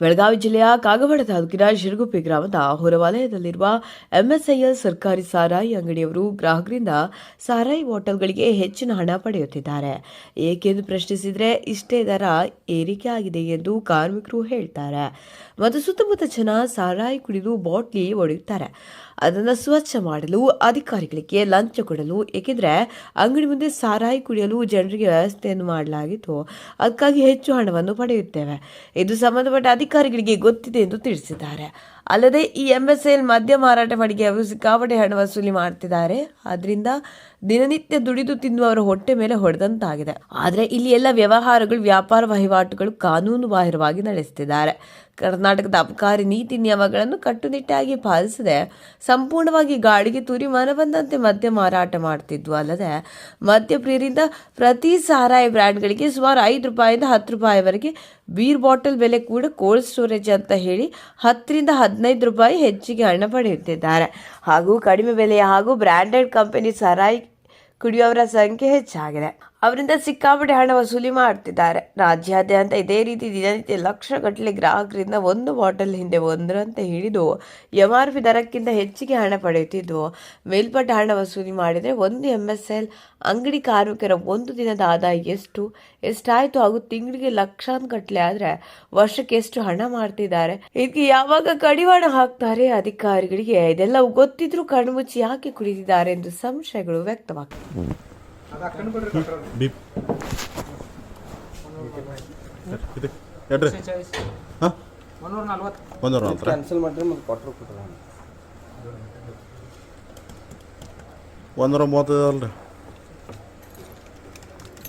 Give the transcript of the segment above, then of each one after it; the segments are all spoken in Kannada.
ಬೆಳಗಾವಿ ಜಿಲ್ಲೆಯ ಕಾಗವಾಡ ತಾಲೂಕಿನ ಶಿರಗುಪ್ಪಿ ಗ್ರಾಮದ ಹೊರವಲಯದಲ್ಲಿರುವ ಎಂಎಸ್ಐಎಲ್ ಸರ್ಕಾರಿ ಸಾರಾಯಿ ಅಂಗಡಿಯವರು ಗ್ರಾಹಕರಿಂದ ಸಾರಾಯಿ ಬಾಟಲ್ಗಳಿಗೆ ಹೆಚ್ಚಿನ ಹಣ ಪಡೆಯುತ್ತಿದ್ದಾರೆ. ಏಕೆಂದು ಪ್ರಶ್ನಿಸಿದರೆ ಇಷ್ಟೇ ದರ ಏರಿಕೆ ಆಗಿದೆ ಎಂದು ಕಾರ್ಮಿಕರು ಹೇಳ್ತಾರೆ. ಮತ್ತು ಸುತ್ತಮುತ್ತ ಜನ ಸಾರಾಯಿ ಕುಡಿದು ಬಾಟ್ಲಿ ಒಡೆಯುತ್ತಾರೆ. ಅದನ್ನು ಸ್ವಚ್ಛ ಮಾಡಲು ಅಧಿಕಾರಿಗಳಿಗೆ ಲಂಚ ಕೊಡಲು, ಏಕೆಂದರೆ ಅಂಗಡಿ ಮುಂದೆ ಸಾರಾಯಿ ಕುಡಿಯಲು ಜನರಿಗೆ ವ್ಯವಸ್ಥೆಯನ್ನು ಮಾಡಲಾಗಿತ್ತು. ಅದಕ್ಕಾಗಿ ಹೆಚ್ಚು ಹಣವನ್ನು ಪಡೆಯುತ್ತೇವೆ. ಇದು ಸಂಬಂಧಪಟ್ಟ ಅಧಿಕಾರಿಗಳಿಗೆ ಗೊತ್ತಿದೆ ಎಂದು ತಿಳಿಸಿದ್ದಾರೆ. ಅಲ್ಲದೆ ಈ ಎಂಎಸ್ಎಲ್ ಮದ್ಯ ಮಾರಾಟ ಮಾಡಿಗೆ ಅವರು ಸಿಕ್ಕಾಪಟ್ಟೆ ಹಣ ವಸೂಲಿ ಮಾಡ್ತಿದ್ದಾರೆ. ಅದರಿಂದ ದಿನನಿತ್ಯ ದುಡಿದು ತಿನ್ನುವವರ ಹೊಟ್ಟೆ ಮೇಲೆ ಹೊಡೆದಂತಾಗಿದೆ. ಆದರೆ ಇಲ್ಲಿ ಎಲ್ಲ ವ್ಯವಹಾರಗಳು, ವ್ಯಾಪಾರ ವಹಿವಾಟುಗಳು ಕಾನೂನು ಬಾಹಿರವಾಗಿ ನಡೆಸುತ್ತಿದ್ದಾರೆ ಕರ್ನಾಟಕದ ಅಬಕಾರಿ ನೀತಿ ನಿಯಮಗಳನ್ನು ಕಟ್ಟುನಿಟ್ಟಾಗಿ ಪಾಲಿಸದೆ ಸಂಪೂರ್ಣವಾಗಿ ಗಾಳಿಗೆ ತೂರಿ ಮನಬಂದಂತೆ ಮದ್ಯ ಮಾರಾಟ ಮಾಡ್ತಿದ್ವು. ಅಲ್ಲದೆ ಮದ್ಯಪ್ರಿಯರಿಂದ ಪ್ರತಿ ಸಾರಾಯಿ ಬ್ರ್ಯಾಂಡ್ಗಳಿಗೆ ಸುಮಾರು ಐದು ರೂಪಾಯಿಂದ ಹತ್ತು ರೂಪಾಯಿವರೆಗೆ ಬೀರ್ ಬಾಟಲ್ ಬೆಲೆ ಕೂಡ ಕೋಲ್ಡ್ ಸ್ಟೋರೇಜ್ ಅಂತ ಹೇಳಿ ಹತ್ತರಿಂದ ಹದಿನೈದು ರೂಪಾಯಿ ಹೆಚ್ಚಿಗೆ ಹಣ ಪಡೆಯುತ್ತಿದ್ದಾರೆ. ಹಾಗೂ ಕಡಿಮೆ ಬೆಲೆಯ ಹಾಗೂ ಬ್ರ್ಯಾಂಡೆಡ್ ಕಂಪನಿ ಸರಾಯಿ ಕುಡಿಯೋರ ಸಂಖ್ಯೆ ಹೆಚ್ಚಾಗಿದೆ. ಅವರಿಂದ ಸಿಕ್ಕಾಪಟ್ಟೆ ಹಣ ವಸೂಲಿ ಮಾಡ್ತಿದ್ದಾರೆ. ರಾಜ್ಯಾದ್ಯಂತ ಇದೇ ರೀತಿ ದಿನನಿತ್ಯ ಲಕ್ಷಗಟ್ಟಲೆ ಗ್ರಾಹಕರಿಂದ ಒಂದು ಬಾಟಲ್ ಹಿಂದೆ ಒಂದರಂತೆ ಹಿಡಿದು ಎಂ ಆರ್ ಪಿ ದರಕ್ಕಿಂತ ಹೆಚ್ಚಿಗೆ ಹಣ ಪಡೆಯುತ್ತಿದ್ದು, ಮೇಲ್ಪಟ್ಟ ಹಣ ವಸೂಲಿ ಮಾಡಿದರೆ ಒಂದು ಎಂ ಎಸ್ ಎಲ್ ಅಂಗಡಿ ಕಾರ್ಮಿಕರ ಒಂದು ದಿನದ ಆದಾಯ ಎಷ್ಟು? ಎಷ್ಟಾಯಿತು? ಹಾಗೂ ತಿಂಗಳಿಗೆ ಲಕ್ಷಾಂಗಟ್ಟಲೆ ಆದರೆ ವರ್ಷಕ್ಕೆ ಎಷ್ಟು ಹಣ ಮಾಡ್ತಿದ್ದಾರೆ? ಇದಕ್ಕೆ ಯಾವಾಗ ಕಡಿವಾಣ ಹಾಕ್ತಾರೆ ಅಧಿಕಾರಿಗಳಿಗೆ? ಇದೆಲ್ಲವೂ ಗೊತ್ತಿದ್ರೂ ಕಣ್ಮುಚ್ಚಿ ಯಾಕೆ ಕುಡಿದಿದ್ದಾರೆ ಎಂದು ಸಂಶಯಗಳು ವ್ಯಕ್ತವಾಗ್ತವೆ. ಇದು ಎಡ್ರಿ ಹಾಂ? ನಲ್ವತ್ತು ಒಂದೂರ ನಲ್ವತ್ತರ ಕ್ಯಾನ್ಸಲ್ ಮಾಡಿರಿ ಮತ್ತೆ ಕೊಟ್ಟರು ಕೊಟ್ಟರು ಒಂದೂರ ಮೂವತ್ತೈದು ಅಲ್ರಿ.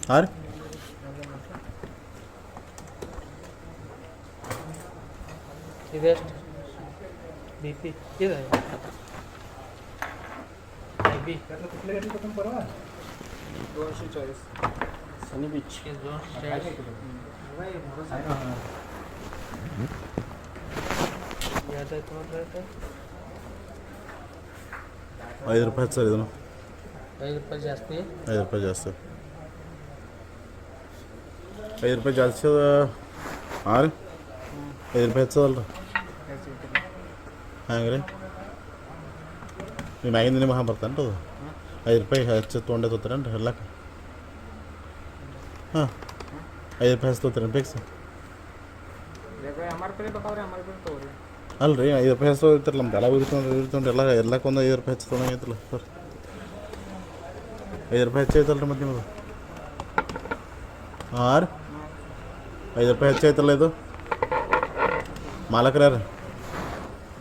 ಹಾಂ ರೀ? ಇದೆಷ್ಟು? B P. ಇದೆ B. Don't choice. Sunny beach. Yes, don't choice. ఐదు రూపాయలు సార్ ఇదను ఐదు రూపాయలు చేస్తే ఐదు రూపాయలు చేస్తా ఐదు రూపాయలు చేస్తా ఆరు ఐదు రూపాయలు చదవరా ಹಾಂ ರೀ ನೀವು ಮ್ಯಾಗಿಂದ ನಿಮಗೆ ಹಾಂ ಬರ್ತೇನೆ ರೀ ಅದು ಐದು ರೂಪಾಯಿ ಹೆಚ್ಚು ತೊಗೊಂಡೆ ತೊಗೊತಾರೇನ್ರಿ ಎಲ್ಲಕ್ಕೆ ಹಾಂ ಐದು ರೂಪಾಯಿ ಹೆಚ್ಚು ತೊಗೊತಾರೇನು ಫಿಕ್ಸ್ ಎಂ ಆರ್ ಪಿ ಬೇಕಾದ್ರೆ ಎಂ ಆರ್ ಪಿ ತೊಗೊರಿ ಅಲ್ರಿ ಐದು ರೂಪಾಯಿ ಹೆಚ್ಚು ಇರ್ತಿರಲ್ಲ ನಮ್ದು ಎಲ್ಲ ಇರ್ತಂದ್ರೆ ಇರ್ತಂದ್ರೆ ಎಲ್ಲ ಎಲ್ಲಕ್ಕೊಂದು ಐದು ರೂಪಾಯಿ ಹೆಚ್ಚು ತೊಗೊಂಡೈತಲ್ಲ ಸರ್ ಐದು ರೂಪಾಯಿ ಹೆಚ್ಚು ಐತಲ್ರಿ ಮತ್ತೆ ನಿಮ್ಮದು ಹಾಂ ರೀ ಐದು ರೂಪಾಯಿ ಹೆಚ್ಚು ಐತಲ್ಲ ಇದು ಮಾಲಕ್ರ ಯಾರು